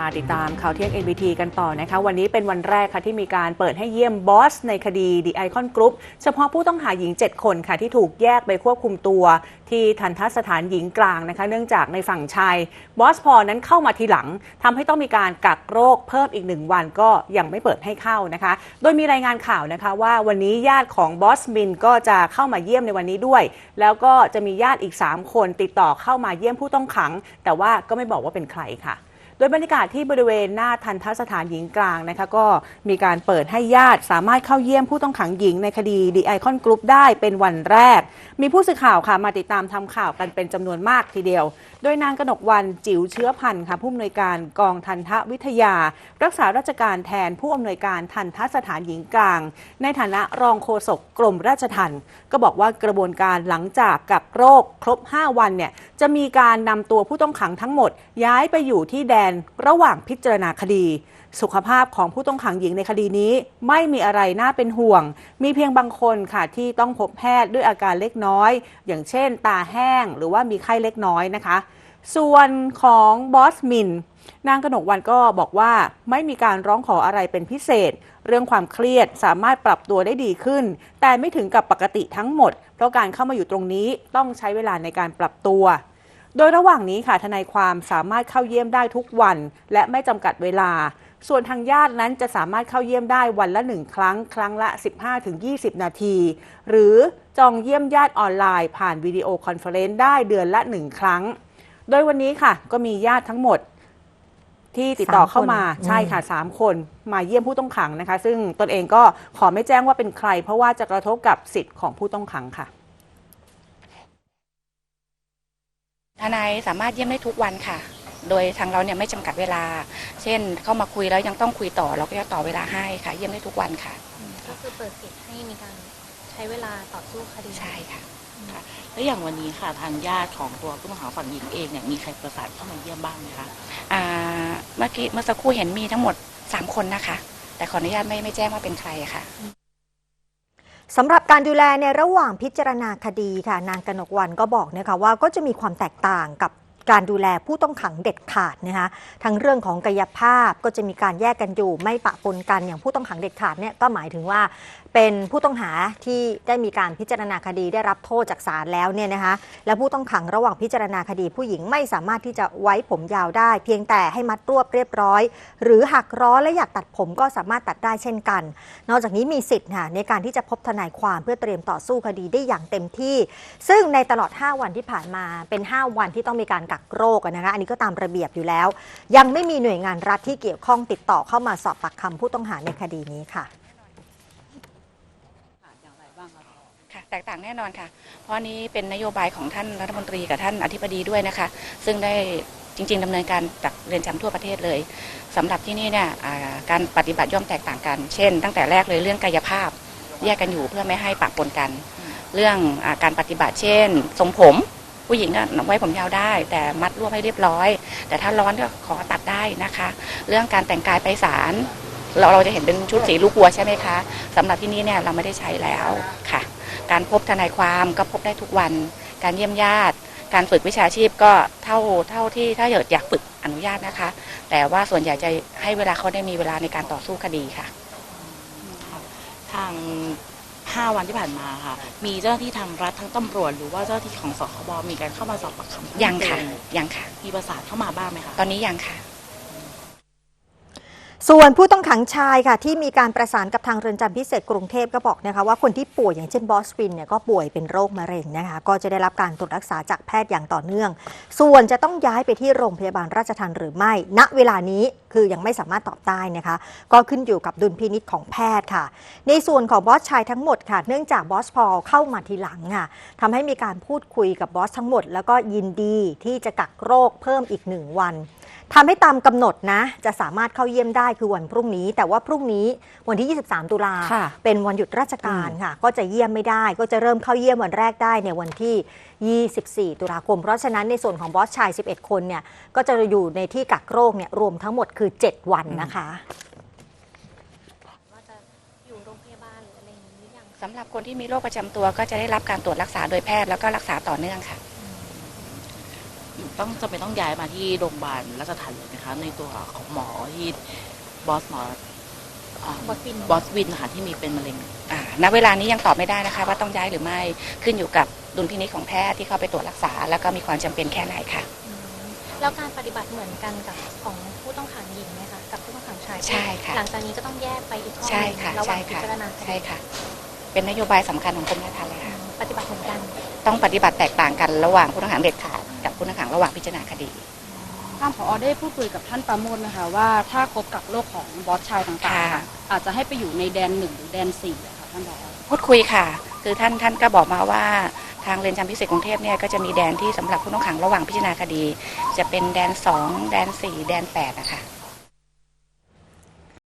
มาติดตามข่าวเที่ยง NBT กันต่อนะคะ วันนี้เป็นวันแรกค่ะที่มีการเปิดให้เยี่ยมบอสในคดี The Icon Group เฉพาะผู้ต้องหาหญิง 7 คนค่ะ ที่ถูกแยกไปควบคุมตัว ที่ทันทสถานหญิงกลางนะคะ เนื่องจากในฝั่งชายบอสพอนั้นเข้ามาทีหลังทำให้ต้องมีการกักโรคเพิ่มอีกหนึ่งวันก็ยังไม่เปิดให้เข้านะคะ โดยมีรายงานข่าวนะคะว่าวันนี้ญาติของบอสมินก็จะเข้ามาเยี่ยมในวันนี้ด้วย แล้วก็จะมีญาติอีก 3 คนติดต่อเข้ามาเยี่ยมผู้ต้องขัง แต่ว่าก็ไม่บอกว่าเป็นใครค่ะ โดยบรรยากาศที่บริเวณหน้าทันทสถานหญิงกลางนะคะก็มีการเปิดให้ญาติสามารถเข้าเยี่ยมผู้ต้องขังหญิงในคดีดีไอคอนกรุ๊ปได้เป็นวันแรก มีผู้สื่อข่าวค่ะมาติดตามทำข่าวกันเป็นจำนวนมากทีเดียว โดยนางกนกวันจิ๋วเชื้อพันธ์ค่ะผู้อำนวยการกองทันทวิทยา รักษาราชการแทนผู้อำนวยการทันทสถานหญิงกลาง ในฐานะรองโฆษกกรมราชทัณฑ์ก็บอกว่ากระบวนการหลังจากกักโรคครบ 5 วันเนี่ยจะมีการนำตัวผู้ต้องขังทั้งหมด ย้ายไปอยู่ที่แดนระหว่างพิจารณาคดี สุขภาพของผู้ต้องขังหญิงในคดีนี้ ไม่มีอะไรน่าเป็นห่วง มีเพียงบางคนค่ะที่ต้องพบแพทย์ด้วยอาการเล็กน้อย อย่างเช่น ตาแห้งหรือว่ามีไข้เล็กน้อยนะคะ ส่วนของบอสมินนางกนกวันก็บอกว่าไม่มีการร้องขออะไรเป็นพิเศษ เรื่องความเครียดสามารถปรับตัวได้ดีขึ้น แต่ไม่ถึงกับปกติทั้งหมด เพราะการเข้ามาอยู่ตรงนี้ต้องใช้เวลาในการปรับตัว โดยระหว่างนี้ค่ะทนายความสามารถเข้าเยี่ยมได้ทุกวัน และไม่จำกัดเวลา ส่วนทางญาตินั้นจะสามารถเข้าเยี่ยมได้วันละหนึ่งครั้ง ครั้งละ 15-20 นาที หรือจองเยี่ยมญาติออนไลน์ผ่านวิดีโอคอนเฟอเรนซ์ได้เดือนละหนึ่งครั้ง โดยวันนี้ค่ะ ก็มีญาติทั้งหมดที่ติดต่อเข้ามาสามคนใช่ค่ะสามคนมาเยี่ยมผู้ต้องขังนะคะ ซึ่งตนเองก็ขอไม่แจ้งว่าเป็นใคร เพราะว่าจะกระทบกับสิทธิ์ของผู้ต้องขังค่ะ ทนายสามารถเยี่ยมได้ทุกวันค่ะ โดยทางเราเนี่ยไม่จำกัดเวลา เช่นเข้ามาคุยแล้วยังต้องคุยต่อเราก็จะต่อเวลาให้ค่ะ เยี่ยมได้ทุกวันค่ะ ก็คือเปิดสิทธิ์ให้มีการใช้เวลาต่อสู้คดีใช่ค่ะ แล้วอย่างวันนี้ค่ะทางญาติของตัวผู้ต้องหาฝั่งหญิงเองเนี่ยมีใครประสานเข้ามาเยี่ยมบ้างไหมคะอ่าเมื่อกี้เมื่อสักครู่เห็นมีทั้งหมด 3 คนนะคะ แต่ขออนุญาตไม่ไม่แจ้งว่าเป็นใครค่ะ สำหรับการดูแลในระหว่างพิจารณาคดีค่ะ นางกนกวันก็บอกนะคะว่าก็จะมีความแตกต่างกับ การดูแลผู้ต้องขังเด็ดขาดนะคะทั้งเรื่องของกายภาพก็จะมีการแยกกันอยู่ ไม่ปะปนกันอย่างผู้ต้องขังเด็ดขาดเนี่ยก็หมายถึงว่า เป็นผู้ต้องหาที่ได้มีการพิจารณาคดีได้รับโทษจากศาลแล้วเนี่ยนะคะและผู้ต้องขังระหว่างพิจารณาคดี ผู้หญิงไม่สามารถที่จะไว้ผมยาวได้ เพียงแต่ให้มัดรวบเรียบร้อย หรือหักร้อนและอยากตัดผมก็สามารถตัดได้เช่นกัน นอกจากนี้มีสิทธิ์ค่ะในการที่จะพบทนายความเพื่อเตรียมต่อสู้คดีได้อย่างเต็มที่ ซึ่งในตลอด 5 วันที่ผ่านมาเป็น 5 วันที่ต้องมีการกักโรคอะนะคะอันนี้ก็ตามระเบียบอยู่แล้ว ยังไม่มีหน่วยงานรัฐที่เกี่ยวข้องติดต่อเข้ามาสอบปากคำผู้ต้องหาในคดีนี้ค่ะค่ะแตกต่างแน่นอนค่ะ เพราะนี้เป็นนโยบายของท่านรัฐมนตรีกับท่านอธิบดีด้วยนะคะ ซึ่งได้จริง ๆดำเนินการจากเรือนจำทั่วประเทศเลยสำหรับที่นี่เนี่ยการปฏิบัติย่อมแตกต่างกัน เช่น ตั้งแต่แรกเลยเรื่องกายภาพแยกกันอยู่เพื่อไม่ให้ปะปนกัน เรื่องอการปฏิบัติเช่น ทรงผม ผู้หญิงอะไว้ผมยาวได้ แต่มัดรวบให้เรียบร้อย แต่ถ้าร้อนก็ขอตัดได้นะคะ เรื่องการแต่งกายไปศาลเราเราจะเห็นเป็นชุดสีลูกวัวใช่ไหมคะสำหรับที่นี่เนี่ยเราไม่ได้ใช้แล้วค่ะ การพบทนายความก็พบได้ทุกวัน การเยี่ยมญาติ การฝึกวิชาชีพก็เท่าเท่าที่ถ้าอยากอยากฝึกอนุญาตนะคะ แต่ว่าส่วนใหญ่จะให้เวลาเขาได้มีเวลาในการต่อสู้คดีค่ะ ทาง 5 วันที่ผ่านมาค่ะ มีเจ้าหน้าที่ทางรัฐทั้งตำรวจ หรือว่าเจ้าหน้าที่ของสคบมีการเข้ามาสอบปากคำเพิ่มยังค่ะเติมยังค่ะ มีประสานเข้ามาบ้างไหมคะ ตอนนี้ยังค่ะ ส่วนผู้ต้องขังชายค่ะที่มีการประสานกับทางเรือนจำพิเศษกรุงเทพก็บอกนะคะว่าคนที่ป่วยอย่างเช่นบอสวินเนี่ยก็ป่วยเป็นโรคมะเร็งนะคะก็จะได้รับการตรวจรักษาจากแพทย์อย่างต่อเนื่อง ส่วนจะต้องย้ายไปที่โรงพยาบาลราชทันหรือไม่ ณเวลานี้คือยังไม่สามารถตอบได้นะคะ ก็ขึ้นอยู่กับดุลพินิจของแพทย์ค่ะ ในส่วนของบอสชายทั้งหมดค่ะ เนื่องจากบอสพอลเข้ามาทีหลังค่ะทำให้มีการพูดคุยกับบอสทั้งหมด แล้วก็ยินดีที่จะกักโรคเพิ่มอีกหนึ่งวัน ทำให้ตามกำหนดนะ จะสามารถเข้าเยี่ยมได้คือวันพรุ่งนี้ แต่ว่าพรุ่งนี้วันที่ 23 ตุลาค่ะเป็นวันหยุดราชการค่ะ ก็จะเยี่ยมไม่ได้ ก็จะเริ่มเข้าเยี่ยมวันแรกได้ในวันที่ 24 ตุลาคม เพราะฉะนั้นในส่วนของบอสชาย 11 คนเนี่ยก็จะอยู่ในที่กักโรคเนี่ยรวมทั้งหมดคือ 7 วันนะคะว่าจะอยู่โรงพยาบาลหรืออะไรอย่างนี้หรือยังสำหรับคนที่มีโรคประจำตัวก็จะได้รับการตรวจรักษาโดยแพทย์แล้วก็รักษาต่อเนื่องค่ะ ต้องจะเป็นต้องย้ายมาที่โรงพยาบาลราชทัณฑ์เลยนะคะ ในตัวของหมอที่บอสหมออ่าบอสวินบอสวินนะคะที่มีเป็นมะเร็งอ่าณเวลานี้ยังตอบไม่ได้นะคะ ว่าต้องย้ายหรือไม่ขึ้นอยู่กับดุลพินิจของแพทย์ที่เข้าไปตรวจรักษา แล้วก็มีความจำเป็นแค่ไหนค่ะอืมแล้วการปฏิบัติเหมือนกันกับของผู้ต้องขังหญิงไหมคะกับผู้ต้องขังชายใช่ค่ะหลังจากนี้ก็ต้องแยกไปอีกห้องใช่ค่ะระหว่าใช่งพิค่ะจารณาคดีใช่ค่ะ เป็นนโยบายสำคัญของกรมราชทัณฑ์เลยอืค่ะมปฏิบัติเหมือนกัน ต้องปฏิบัติแตกต่างกันระหว่างผู้ต้องขังเด็ดขาดกับผู้ต้อง ขังระหว่างพิจารณาคดีท่านผอได้พูดคุยกับท่านประโมทนะคะว่าถ้าคบกับโรคของบอสชายต่างๆค่ะค่ะอาจจะให้ไปอยู่ในแดนหนึ่งหรือแดนสี่อะค่ะท่านผอพูดคุยค่ะ คือท่านท่านก็บอกมาว่าทางเรือนจำพิเศษกรุงเทพเนี่ยก็จะมีแดนที่สำหรับผู้ต้องขังระหว่างพิจารณาคดี จะเป็นแดน2แดน4แดน8นะคะ